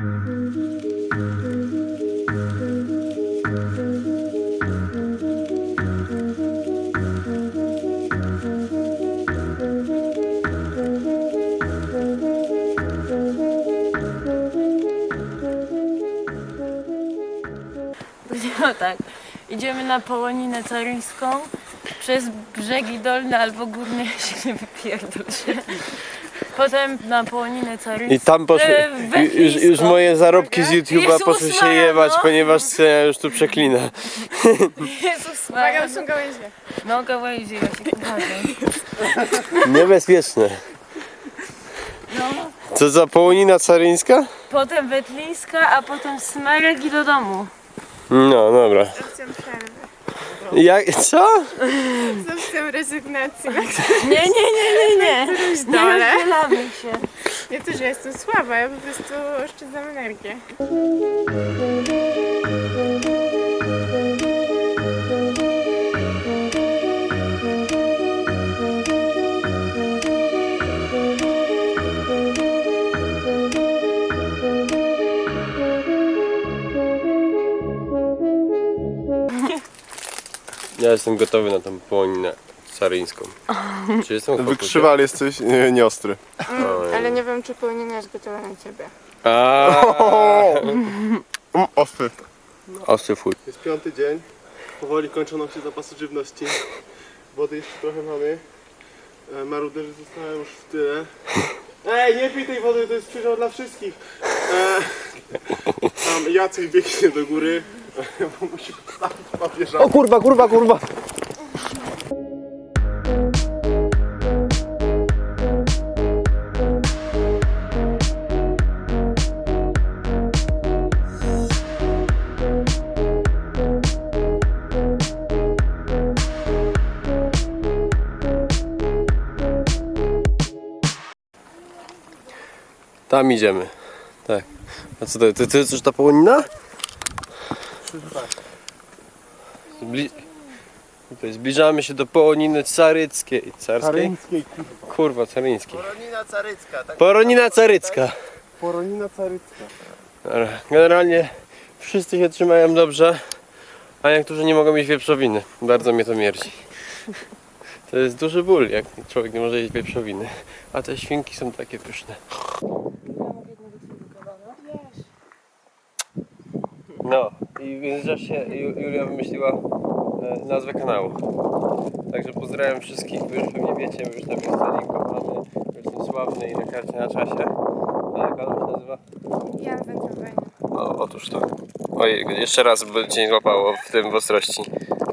Tak. Idziemy na Połoninę Caryńską przez brzegi dolne albo górne, się nie wypierdol się. Potem na Połoninę Caryńską. I tam poszły, e, już, już moje zarobki z YouTube'a Jezus poszły się Maria, jebać, no. ponieważ Senia już tu przeklina. Jezus Uwaga, Maria. to są gałęzie. No gałęzie, ja się. Niebezpieczne. No. Co za połonina caryńska? Potem Wetlińska, a potem Smerek i do domu. No dobra. Z opcją przerwy. Jak, co? Z opcją rezygnacji. Nie, nie, nie, nie, nie. Nie dole. rozdzielamy się. Nie to, że jestem słaba, ja po prostu oszczędzam energię. Ja jestem gotowy na tą połoninę caryńską. Czy jestem chłopakiem? Wykrzywal jesteś nie, nieostry. Ojej. Ale nie wiem, czy powinien jest gotowa na ciebie. Mm, ostry. Ostry fuj. Jest piąty dzień. Powoli kończą nam się zapasy żywności. Wody jeszcze trochę mamy. E, Maruderzy zostają już w tyle. Ej, nie pij tej wody, to jest przydział dla wszystkich. E, tam Jacek biegnie do góry. Bo musi postawić papieża. O kurwa, kurwa, kurwa. Tam idziemy. Tak. A co to, to, to jest już ta połonina? Zbli... Tutaj zbliżamy się do połoniny caryckiej. Carskiej? Caryńskiej. Kurwa, caryńskiej. Poronina carycka, tak? Poronina carycka. Poronina carycka. Dobra. Generalnie wszyscy się trzymają dobrze, a niektórzy nie mogą mieć wieprzowiny. Bardzo mnie to mierdzi. To jest duży ból, jak człowiek nie może jeść wieprzowiny. A te świnki są takie pyszne. No i w międzyczasie Ju- Julia wymyśliła e, nazwę kanału. Także pozdrawiam wszystkich, wy już pewnie wiecie, my już tam jest zalinkowany, jestem sławny i na karcie na czasie. A jak kanał się nazywa? Jan wędrowanie. O, otóż to. Ojej, jeszcze raz by cię nie złapało w tym w ostrości.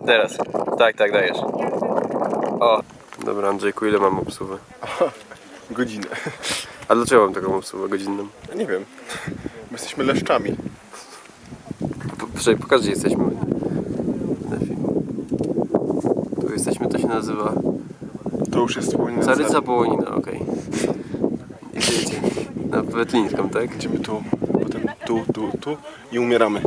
Teraz. Tak, tak, dajesz. Jan wędrowanie. O. Dobra, Andrzejku, ile mam obsługę? Godzinę. A dlaczego mam taką obsługę godzinną? Ja nie wiem. My jesteśmy leszczami. Poczekaj, pokaż gdzie jesteśmy. Na filmie. Tu jesteśmy, to się nazywa To już jest połonina Caryca Połonina, okej. Idziecie na Wetlińską, tak? Idziemy tu, potem tu, tu, tu i umieramy.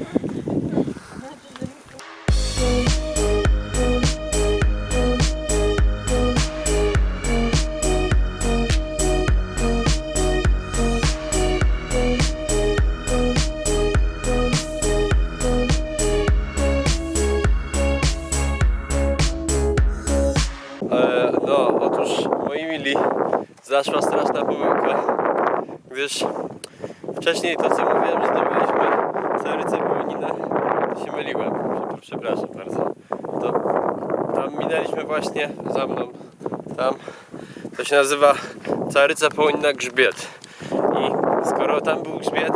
Otóż moi mili, zaszła straszna pomyłka, gdyż wcześniej to co mówiłem, że zdobyliśmy Carycę Połoninę, to się myliłem, przepraszam bardzo. To tam minęliśmy właśnie za mną, tam, to się nazywa Caryca Połonina Grzbiet. I skoro tam był grzbiet,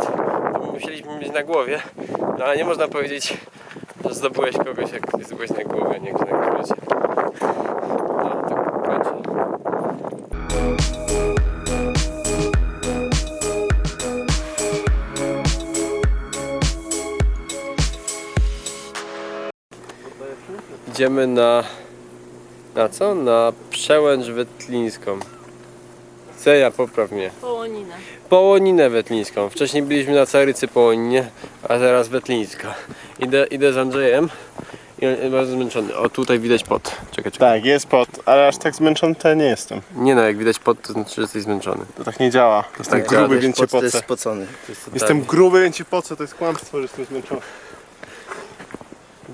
to my musieliśmy mieć na głowie, no ale nie można powiedzieć, że zdobyłeś kogoś, jak byłeś na głowie, nie na grzbiecie. Idziemy na... Na co? Na przełęcz wetlińską. Ceja, popraw mnie. Połonina. Połoninę wetlińską. Wcześniej byliśmy na Carycy Połoninie, a teraz wetlińska. Idę, idę z Andrzejem I on bardzo zmęczony. O, tutaj widać pot. Czekaj, czekaj. Tak, jest pot, ale aż tak zmęczony to ja nie jestem. Nie no, jak widać pot, to znaczy, że jesteś zmęczony. To tak nie działa. Jestem tak gruby, działa, więc cię pocę. spocony. Jestem gruby, więc cię pocę. To jest kłamstwo, że jestem zmęczony.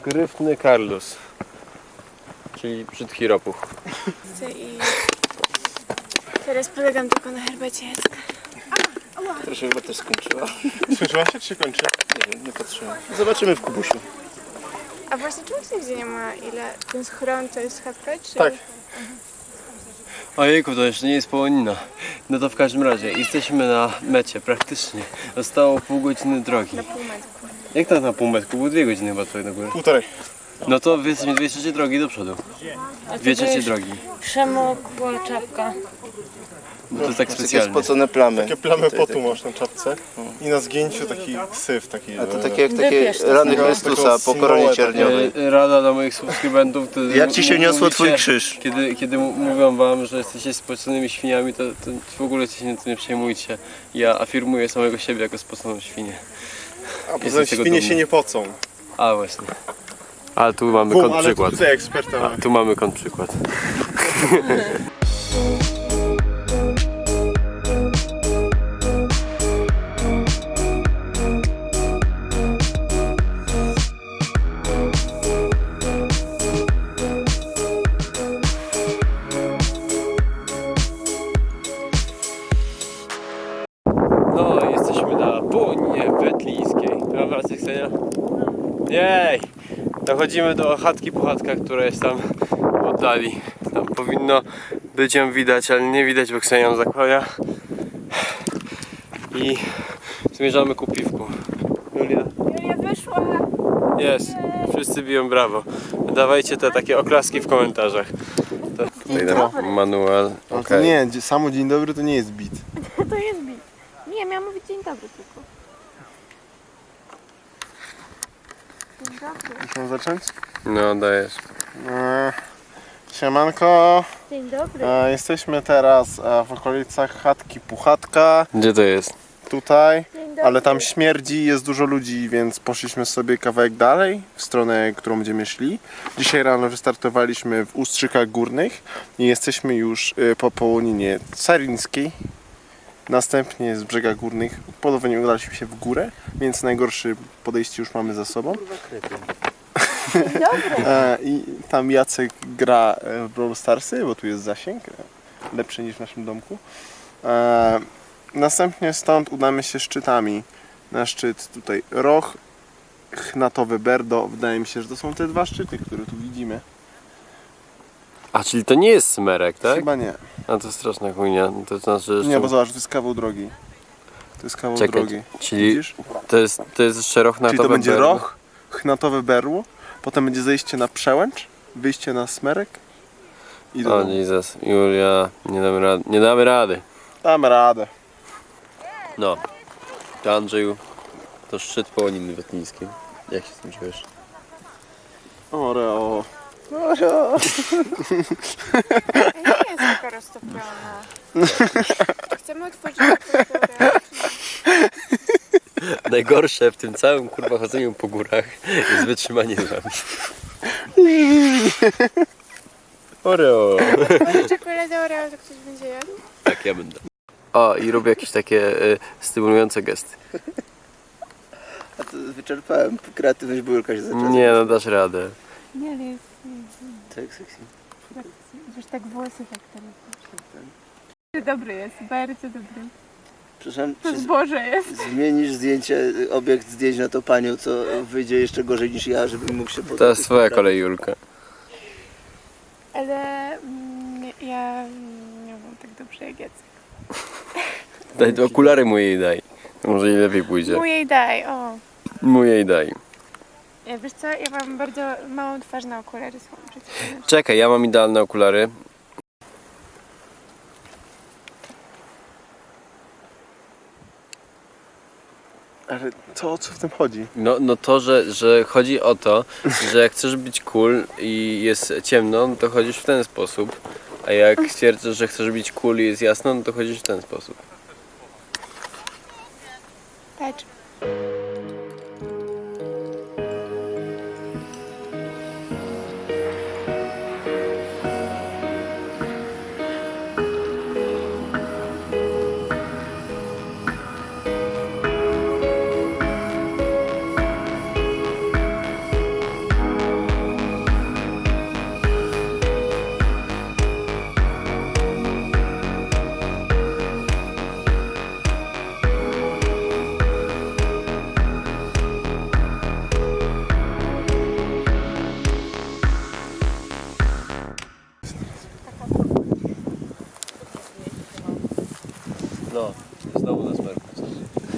Gryfny Carlos. Czyli brzydki ropuch. I teraz polegam tylko na herbacie Jacka. Która się chyba też skończyła. Skończyła się czy się kończy? Nie wiem, nie patrzyłem. Zobaczymy w Kubusiu. A właśnie czemu tu nigdzie nie ma ile? Ten schron to jest chatka, czy... Tak. Ojejku, to jeszcze nie jest połonina. No to w każdym razie, jesteśmy na mecie praktycznie. Zostało pół godziny drogi. Na półmetku. Jak to na pół metku? Było dwie godziny chyba tutaj do góry. Półtorej. No to wy jesteśmy dwie trzecie drogi do przodu. Dwie trzecie drogi. Przemokła czapka. Bo to jest tak Takie specjalnie. spocone plamy. Takie plamy Tutaj potu masz na czapce. I na zgięciu taki syf, taki... A to e, takie jak takie to rany. Chrystusa po koronie cierniowej. E, Rada dla moich subskrybentów to Jak ci się m- niosło mówicie- twój krzyż? Kiedy, kiedy mu- mówią wam, że jesteście spoconymi świniami, to, to w ogóle się nie, nie przejmujcie. Ja afirmuję samego siebie jako spoconą świnię. A poza Jestem tym tego świnie dumny. się nie pocą. A właśnie. A tu mamy Bum, ale tutaj eksperta mamy. Tu mamy kontrprzykład. No, Dochodzimy do chatki puchatka, która jest tam w oddali. Tam powinno być ją widać, ale nie widać, bo Ksenia ją zakłania. I zmierzamy ku piwku. Julia? Julia wyszła! Jest. Wszyscy biją brawo. Dawajcie te takie oklaski w komentarzach. To tutaj dam manual. No to Okej. nie, samo dzień dobry to nie jest bit. To jest bit. Nie, miałam mówić dzień dobry tylko. Dzień dobry. Muszę zacząć? No, dajesz. E, Siemanko, Dzień dobry. e, jesteśmy teraz e, w okolicach chatki Puchatka, Gdzie to jest? tutaj, Dzień dobry. ale tam śmierdzi, jest dużo ludzi, więc poszliśmy sobie kawałek dalej, w stronę, którą będziemy szli. Dzisiaj rano wystartowaliśmy w Ustrzykach Górnych i jesteśmy już po połoninie Carińskiej. Następnie z brzega górnych ponownie udaliśmy się w górę, więc najgorsze podejście już mamy za sobą. E, I tam Jacek gra e, w Brawl Starsy, bo tu jest zasięg e, lepszy niż w naszym domku. Następnie stąd udamy się szczytami na szczyt tutaj Roch, Chnatowy Berdo. Wydaje mi się, że to są te dwa szczyty, które tu widzimy. A, czyli to nie jest smerek, tak? Chyba nie. A to straszna chujnia. To znaczy. Nie, bo zobacz, to jest kawał drogi. To jest kawał Czekaj, drogi. czyli Widzisz? to jest, to jest jeszcze roch na Czyli to będzie berło? Roch, Chnatowe Berło, potem będzie zejście na Przełęcz, wyjście na Smerek i do O domu. Jezus, Julia, nie damy rady. Nie damy rady. Damy radę. No. To Andrzeju, to szczyt połoniny wetnińskiej. Jak się z tym czujesz? Oreo. Nie jest taka roztopiona. Chcemy otworzyć kulturę. Najgorsze w tym całym kurwa chodzeniu po górach jest wytrzymanie z wami. Oreo. Może czekoladę Oreo to ktoś będzie jadł? Tak, ja będę. O, i robię jakieś takie y, stymulujące gesty. A to wyczerpałem kreatywność Bujurka się zaczęła. Nie, no dasz radę. Nie, jest, Tak, seksy. wiesz, tak włosy tak teraz. Dobry jest, bardzo dobry. Przepraszam, To czy zboże jest. zmienisz zdjęcie, obiekt zdjęć na tą panią, co wyjdzie jeszcze gorzej niż ja, żebym mógł się To jest twoja kolej, Julka. Ale mm, ja nie mam tak dobrze jak Jacek. Daj okulary mu jej daj. Może jej lepiej pójdzie. Mu jej daj, o. Mu jej daj. Ja, wiesz co, ja mam bardzo małą twarz na okulary są. Czekaj, ja mam idealne okulary. Ale to o co w tym chodzi? No, no to, że, że chodzi o to, że jak chcesz być cool i jest ciemno, no to chodzisz w ten sposób. A jak stwierdzasz, że chcesz być cool i jest jasno, no to chodzisz w ten sposób. Patrz.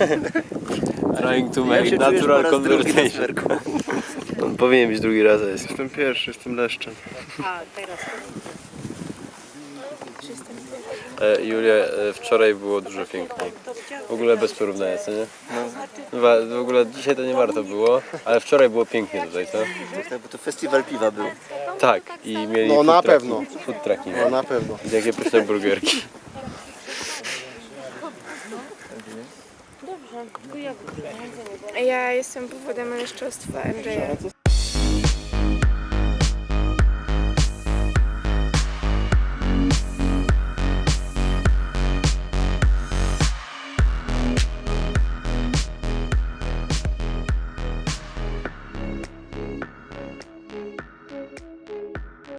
Trying to make natural conversation. On powinien być drugi raz, a jest. Jestem pierwszy, jestem leszczem. E, Julia, e, wczoraj było dużo piękniej. W ogóle bez porównania, co nie? No. W ogóle dzisiaj to nie warto było, ale wczoraj było pięknie tutaj, co? Tak, bo to festiwal piwa był. Tak, i mieli No, food na trucki- pewno. Food trucki. No na pewno. I takie pyszne burgerki. Ja jestem powodem leszczostwa Andrzeja.